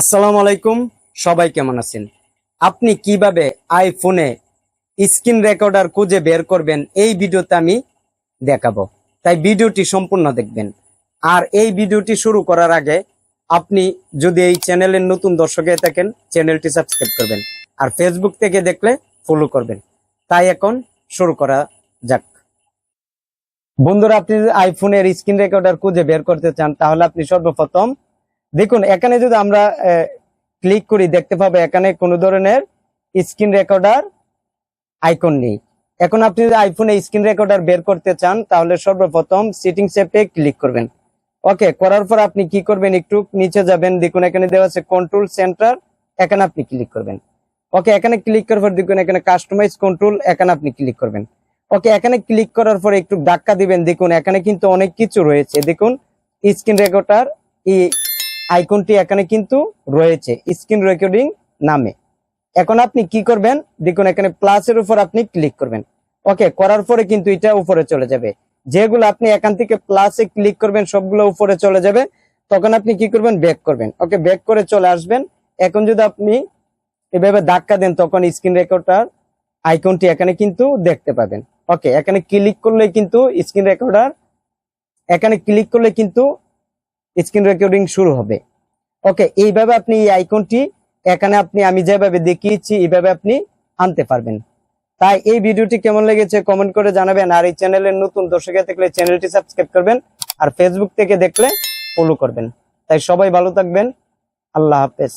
আসসালামু আলাইকুম, সবাই কেমন আছেন? আপনি কীভাবে আইফোনে স্ক্রিন রেকর্ডার খুঁজে বের করবেন? এই ভিডিওতে আমি দেখাবো। তাই ভিডিওটি সম্পূর্ণ দেখবেন। আর এই ভিডিওটি শুরু করার আগে আপনি যদি এই চ্যানেলের নতুন দর্শক থাকেন, চ্যানেলটি সাবস্ক্রাইব করবেন আর ফেসবুক থেকে দেখলে ফলো করবেন। তাই এখন শুরু করা যাক। বন্ধুরা, আপনি আইফোনের স্ক্রিন রেকর্ডার খুঁজে বের করতে চান, তাহলে আপনি সর্বপ্রথম দেখুন, এখানে যদি আমরা ক্লিক করি, দেখতে পাবো এখানে কোন ধরনের স্ক্রিন রেকর্ডার আইকন নেই। এখন আপনি যদি আইফোনে স্ক্রিন রেকর্ডার বের করতে চান, তাহলে সর্বপ্রথম সিটিং অ্যাপে ক্লিক করবেন। ওকে করার পর আপনি কি করবেন? একটু নিচে যাবেন, দেখুন, এখানে দেওয়া আছে কন্ট্রোল সেন্টার এখানে আপনি ক্লিক করবেন। ওকে এখানে ক্লিক করার পর দেখুন, এখানে কাস্টমাইজ কন্ট্রোল এখানে আপনি ক্লিক করবেন। ওকে এখানে ক্লিক করার পর একটু ধাক্কা দিবেন, দেখুন, এখানে কিন্তু অনেক কিছু রয়েছে। দেখুন স্ক্রিন রেকর্ডার আইকনটি এখানে কিন্তু রয়েছে স্ক্রিন রেকর্ডিং নামে। এখন আপনি কি করবেন? দেখুন, এখানে প্লাসের উপর আপনি ক্লিক করবেন। ওকে করার পরে কিন্তু এটা উপরে চলে যাবে। যেগুলো আপনি এখান থেকে প্লাসে ক্লিক করবেন, সবগুলো উপরে চলে যাবে। তখন আপনি কি করবেন? ব্যাক করবেন। ওকে ব্যাক করে চলে আসবেন। এখন যদি আপনি এভাবে ধাক্কা দেন, তখন স্ক্রিন রেকর্ডার আইকনটি এখানে কিন্তু দেখতে পাবেন। ওকে এখানে ক্লিক করলে কিন্তু স্ক্রিন রেকর্ডার এখানে ক্লিক করলে কিন্তু স্ক্রিন রেকর্ডিং শুরু হবে। ওকে এইভাবে আপনি এই আইকনটি এখানে আপনি, আমি যেভাবে দেখিয়েছি, এইভাবে আপনি আনতে পারবেন। তাই এই ভিডিওটি কেমন লেগেছে কমেন্ট করে জানাবেন, আর এই চ্যানেলের নতুন দর্শকের থাকলে চ্যানেলটি সাবস্ক্রাইব করবেন, আর ফেসবুক থেকে দেখলে ফলো করবেন। তাই সবাই ভালো থাকবেন। আল্লাহ হাফেজ।